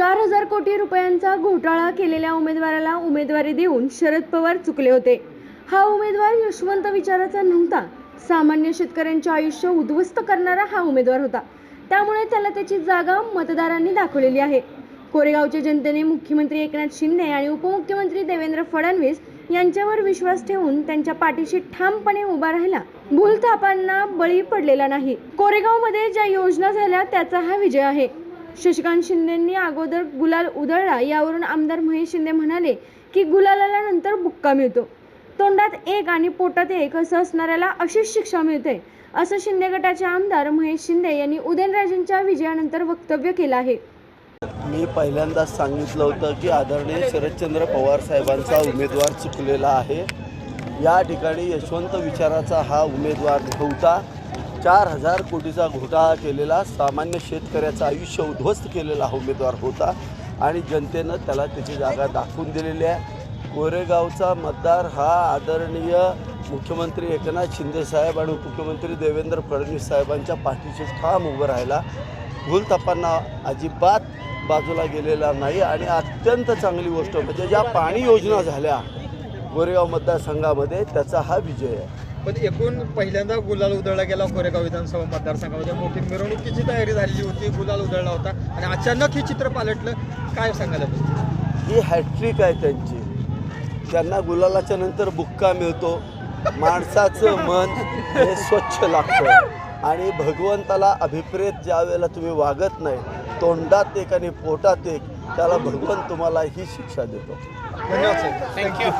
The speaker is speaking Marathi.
चार हजार कोटी रुपयांचा घोटाळा केलेल्या उमेदवाराला उमेदवारी देऊन शरद पवार चुकले होते. हा उमेदवार यशवंत विचाराचा नव्हता. सामान्य शेतकऱ्यांचे आयुष्य उद्ध्वस्त करणारा हा उमेदवार होता. त्यामुळे त्याला त्याची जागा मतदारांनी दाखवलेली आहे. कोरेगावच्या जनतेने मुख्यमंत्री एकनाथ शिंदे आणि उपमुख्यमंत्री देवेंद्र फडणवीस यांच्यावर विश्वास ठेवून त्यांच्या पाठीशी ठामपणे उभा राहिला. भूलथापांना बळी पडलेला नाही. कोरेगावमध्ये ज्या योजना झाल्या त्याचा हा विजय आहे. शशिकांत शिंदेंनी अगोदर गुलाल उधळला. यावरून आमदार महेश शिंदे म्हणाले की गुलालाला नंतर बुक्का मिळतो. तोंडात एक आणि पोटात एक असं असणाऱ्याला अशीच शिक्षा मिळते असं शिंदे गटाचे आमदार महेश शिंदे यांनी उदयनराजेंच्या विजयानंतर वक्तव्य केलं आहे. मी पहिल्यांदाच सांगितलं होतं की आदरणीय शरदचंद्र पवार साहेबांचा उमेदवार चुकलेला आहे. या ठिकाणी यशवंत विचाराचा हा उमेदवार नव्हता. चार हजार कोटीचा घोटाळा केलेला सामान्य शेतकऱ्याचं आयुष्य उद्ध्वस्त केलेला हा उमेदवार होता आणि जनतेनं त्याला त्याची जागा दाखवून दिलेली आहे. कोरेगावचा मतदार हा आदरणीय मुख्यमंत्री एकनाथ शिंदेसाहेब आणि उपमुख्यमंत्री देवेंद्र फडणवीस साहेबांच्या पाठीशी ठाम उभं राहिला. भूलथापांना अजिबात बाजूला गेलेला नाही आणि अत्यंत चांगली गोष्ट म्हणजे ज्या पाणी योजना झाल्या गोरेगाव मतदारसंघामध्ये त्याचा हा विजय आहे. पण एकूण पहिल्यांदा गुलाल उधळला गेला कोरेगाव विधानसभा मतदारसंघामध्ये. मोठी मिरवणुकीची तयारी झालेली होती गुलाल उधळला होता. आणि अचानक हे चित्र पालटलं. काय सांगायला पाहिजे ही हॅट्रिक आहे त्यांची. त्यांना गुलालाच्या नंतर बुक्का मिळतो. माणसाचं मन हे स्वच्छ लागतं. आणि भगवंताला अभिप्रेत ज्या वेळेला तुम्ही वागत नाही तोंडात एक आणि पोटात एक त्याला भगवंत तुम्हाला ही शिक्षा देतो. धन्यवाद सर. थँक्यू